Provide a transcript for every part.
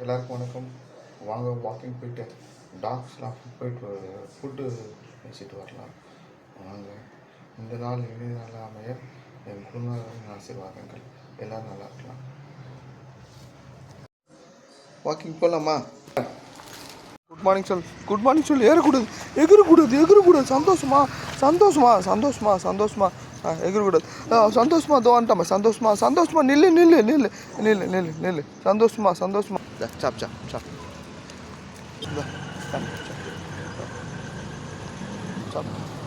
எல்லாருக்கும் வணக்கம். வாங்க வாக்கிங் போயிட்டு டாக்ஸ்லாம் போயிட்டு ஃபுட்டு வச்சுட்டு வரலாம். வாங்க. இந்த நாள் இனி நாளாக அமைய என் குடும்பத்தின் ஆசீர்வாதங்கள். எல்லோரும் நல்லா இருக்கலாம். வாக்கிங் போகலாமா குட் மார்னிங் சொல். குட் மார்னிங் சொல். ஏறக்கூடாது. எகிரக்கூடாது எகிரக்கூடாது சந்தோஷமா? சந்தோஷமா? சந்தோஷமா? சந்தோஷமா? ஆ எகிரக்கூடாது சந்தோஷமா தோ சந்தோஷமா? சந்தோஷமா? நில்லு நில்லு நில்லு. நில்லு நில்லு நில்லு. சந்தோஷமா? சந்தோஷமா? 자, 잡자, 잡. 잡,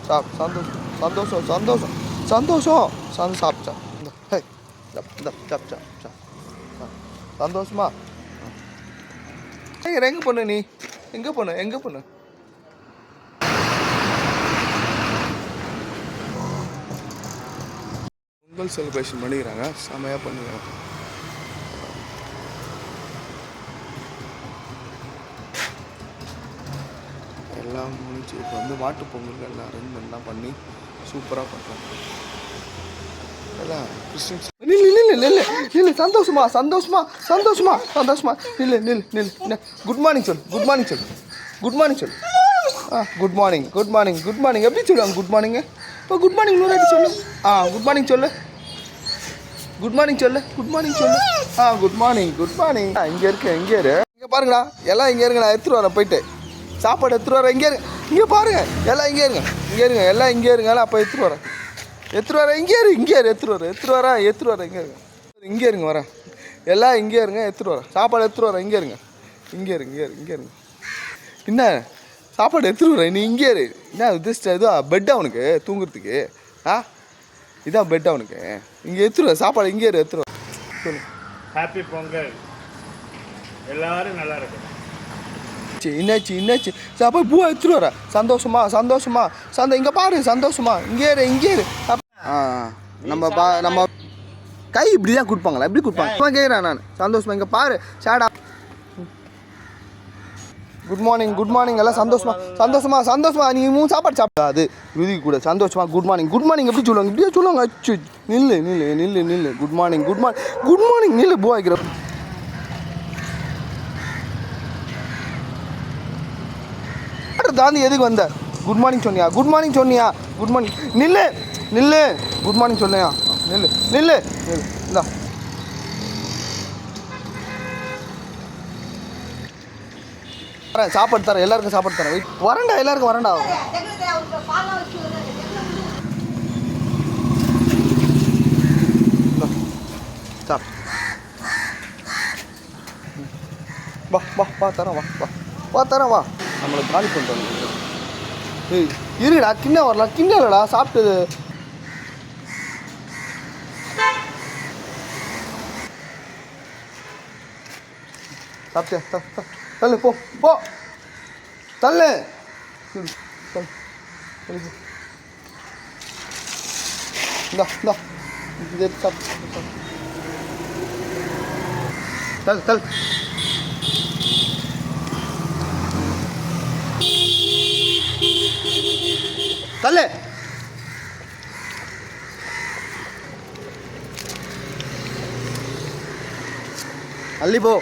잡, 산도, 산도소, 산도소, 산도소, 산 잡자. 헤이, 잡, 잡, 잡자, 잡. 산도소마. ஏய் எங்கே போன நீ எங்கே போன எங்கே போன பொங்கல் செலிப்ரேஷன் பண்ணிக்கிறாங்க செமையாக பண்ணிக்கிறாங்க எல்லாம் இப்போ வந்து மாட்டு பொங்கல் எல்லாம் அரேஞ்ச்மெண்ட்லாம் பண்ணி சூப்பராக பண்ணுறாங்க எல்லாம் கிறிஸ்டின்ஸ் நில்லு நில்லு நில்லு சந்தோஷமா சந்தோஷமா சந்தோஷமா சந்தோஷமா. நில் நில் நில் குட் மார்னிங் சொல் குட் மார்னிங் சொல் குட் மார்னிங் சொல் ஆ good morning good morning good morning எப்படி சொல்லுவாங்க குட் மார்னிங்கு இப்போ குட் மார்னிங் நூறு சொல்லு. ஆ குட் மார்னிங் சொல்லு. குட் மார்னிங் சொல்லு குட் மார்னிங் சொல்லு. ஆ குட் மார்னிங் குட் மார்னிங் இங்கே இருக்கேன் இங்கே இரு. இங்கே பாருங்கடா எல்லாம் இங்கே இருங்க நான் எடுத்துகிட்டு வரேன் போயிட்டு. சாப்பாடு எடுத்துகிட்டு வரேன் இங்கே இருக்கு இங்கே பாருங்க. எல்லாம் இங்கே இருங்க. இங்கே இருங்க. எல்லாம் இங்கே இருங்க. எல்லாம் அப்போ எடுத்துகிட்டு வரேன். எடுத்துகிட்டு வரேன். இங்கே இரு. இங்கே இரு. எடுத்துகிட்டு வரேன். எடுத்துகிட்டு வரேன். எடுத்துகிட்டு வரேன். இங்கே இருங்க. இங்கே இருங்க. வரேன். எல்லாம் இங்கே இருங்க. எடுத்துகிட்டு வரேன். சாப்பாடு எடுத்துகிட்டு வரேன். இங்கே இருங்க. இங்கே இருங்க. இங்கே இருங்க இங்கே இருங்க. என்ன? சாப்பாடு எடுத்துகிட்டு வரேன். நீ இங்கே இரு. என்ன உதிஷ்டா இதுவா பெட் அவனுக்கு தூங்குறதுக்கு? ஆ? இதான் பெட் அவனுக்கு இங்கே எடுத்துருவ சாப்பாடு இங்கே இரு. எடுத்துருவ சொல்லு. ஹாப்பி பொங்கல். எல்லாரும் நல்லா இருக்கும் என்னாச்சு என்னாச்சு என்னாச்சு சரி போய் பூவை எடுத்துட்டு வர சந்தோஷமா சந்தோஷமா. சந்த இங்கே பாரு சந்தோஷமா. இங்கே இரு இங்கே இரு. ஆ நம்ம பா நம்ம கை இப்படி தான் கொடுப்பாங்களா? எப்படி கொடுப்பாங்க? அம்மா கேட்குறேன் நான். சந்தோஷமா இங்கே பாரு. சேடா குட் மார்னிங் குட் மார்னிங் எல்லாம் சந்தோஷமா சந்தோஷமா சந்தோஷமா. நீ மூணு சாப்பாடு சாப்பிடாது விதி கூட சந்தோஷமா. குட் மார்னிங் குட் மார்னிங் எப்படி சொல்லுவாங்க? இப்படியே சொல்லுவாங்க. அச்சு நில்லு நில்லு நில்லு நில்லு. Good morning good morning good morning நில்லு பூ தாண்டி எதுக்கு வந்த குட் மார்னிங் சொன்னியா? குட் மார்னிங் சொன்னியா? குட் மார்னிங் நில்லு நில்லு. குட் மார்னிங் சொன்னியா? நில்லு நில்லு. நில்லு. இந்தா. வரேன் சாப்பாடு தரேன். எல்லாருக்கும் சாப்பாடு தரேன். வெயிட் வரண்டா எல்லாருக்கும் வரண்டா இந்தா. சாப் வா வா வா தரேன் வா வா. வா தரேன் வா. நம்மளை காலி பண்ணிட்டு ஏய் இருடா கிண்ண வரலாம் கிண்ண இல்லைடா சாப்பிட்டது. சாப்பிட்டியா? த- தள்ளு போ போ. தள்ளு. ம், தள்ளு. இந்தா இந்தா. இது எடுத்து தள்ளு தள்ளு. தள்ளு. அள்ளிப்போ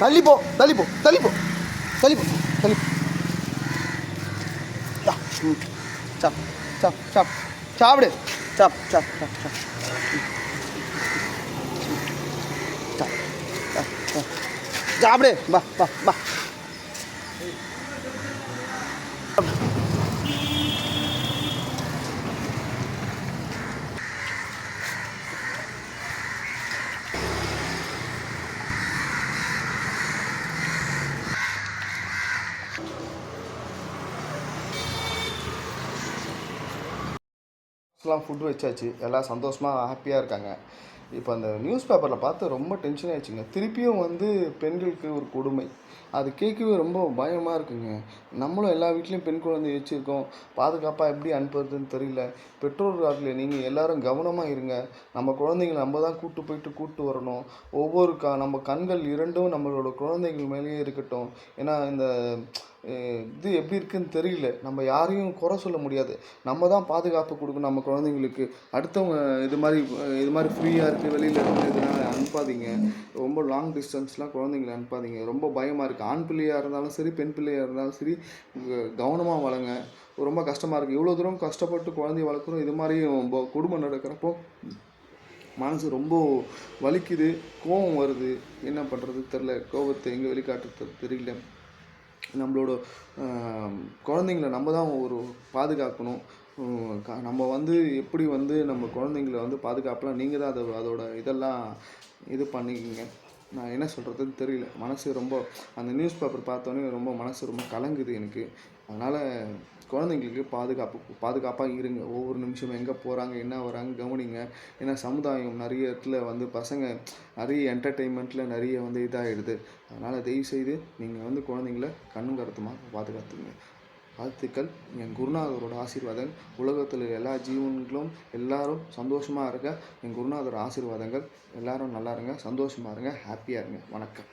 தள்ளிப்போ தள்ளிப்போ தள்ளிப்போ தள்ளிப்போ தள்ளிப்போ சாப் சாப் சாப் சாப்பிடு. চাপ চাপ চাপ চাপ চাপ চাপ চাপ রে বাহ বাহ বাহ எல்லாம் ஃபுட் வச்சாச்சு. எல்லாம் சந்தோஷமாக ஹாப்பியாக இருக்காங்க. இப்போ அந்த நியூஸ் பேப்பரில் பார்த்து ரொம்ப டென்ஷன் ஆயிடுச்சுங்க. திருப்பியும் வந்து பெண்களுக்கு ஒரு கொடுமை. அது கேட்கவே ரொம்ப பயமாக இருக்குங்க. நம்மளும் எல்லா வீட்லேயும் பெண் குழந்தை வச்சுருக்கோம். பாதுகாப்பாக எப்படி அனுப்புறதுன்னு தெரியல. பெற்றோர்கள் நீங்கள் எல்லாரும் கவனமாக இருங்க. நம்ம குழந்தைங்களை நம்ம தான் கூட்டு போயிட்டு கூட்டு வரணும். ஒவ்வொரு க நம்ம கண்கள் இரண்டும் நம்மளோட குழந்தைகள் மேலேயே இருக்கட்டும். ஏன்னா இந்த இது எப்படி இருக்குன்னு தெரியல. நம்ம யாரையும் குறை சொல்ல முடியாது. நம்ம தான் பாதுகாப்பு கொடுக்கணும். நம்ம குழந்தைங்களுக்கு அடுத்தவங்க இது மாதிரி இது மாதிரி ஃப்ரீயாக இருக்குது வெளியில் இருந்து இதனால அனுப்பாதீங்க. ரொம்ப லாங் டிஸ்டன்ஸ்லாம் குழந்தைங்களை அனுப்பாதீங்க. ரொம்ப பயமாக இருக்குது ஆண் பிள்ளையாக இருந்தாலும் சரி பெண் பிள்ளையாக இருந்தாலும் சரி கவனமாக வளங்க. ரொம்ப கஷ்டமாக இருக்குது இவ்வளோ தூரம் கஷ்டப்பட்டு குழந்தைய வளர்க்குறோம். இது மாதிரியும் குடும்பம் நடக்கிறப்போ மனசு ரொம்ப வலிக்குது. கோபம் வருது. என்ன பண்ணுறது தெரில கோபத்தை எங்கே வெளிக்காட்டுறது தெரியல. நம்மளோட குழந்தைங்கள நம்ம தான் ஒரு பாதுகாக்கணும். நம்ம வந்து எப்படி வந்து நம்ம குழந்தைங்கள வந்து பாதுகாப்பலாம் நீங்கள் தான் அதை அதோட இதெல்லாம் இது பண்ணிக்கிங்க. நான் என்ன சொல்கிறதுன்னு தெரியல. மனசு ரொம்ப அந்த நியூஸ் பேப்பர் பார்த்தோன்னே ரொம்ப மனசு ரொம்ப கலங்குது எனக்கு. அதனால் குழந்தைங்களுக்கு பாதுகாப்பு பாதுகாப்பாக இருங்க. ஒவ்வொரு நிமிஷமும் எங்கே போகிறாங்க என்ன வராங்க கவனிங்க. ஏன்னா சமுதாயம் நிறைய இடத்துல வந்து பசங்க நிறைய என்டர்டெயின்மெண்ட்டில் நிறைய வந்து இதாகிடுது அதனால் தயவுசெய்து நீங்கள் வந்து குழந்தைங்கள கண்ணும் கருத்துமாக பாதுகாத்துங்க வாழ்த்துக்கள். என் குருநாதரோட ஆசீர்வாதம் உலகத்தில் எல்லா ஜீவன்களும் எல்லாரும் சந்தோஷமாக இருக்க என் குருநாதரோட ஆசீர்வாதங்கள். எல்லாரும் நல்லா இருங்க. சந்தோஷமாக இருங்க. ஹாப்பியாக இருங்க. வணக்கம்.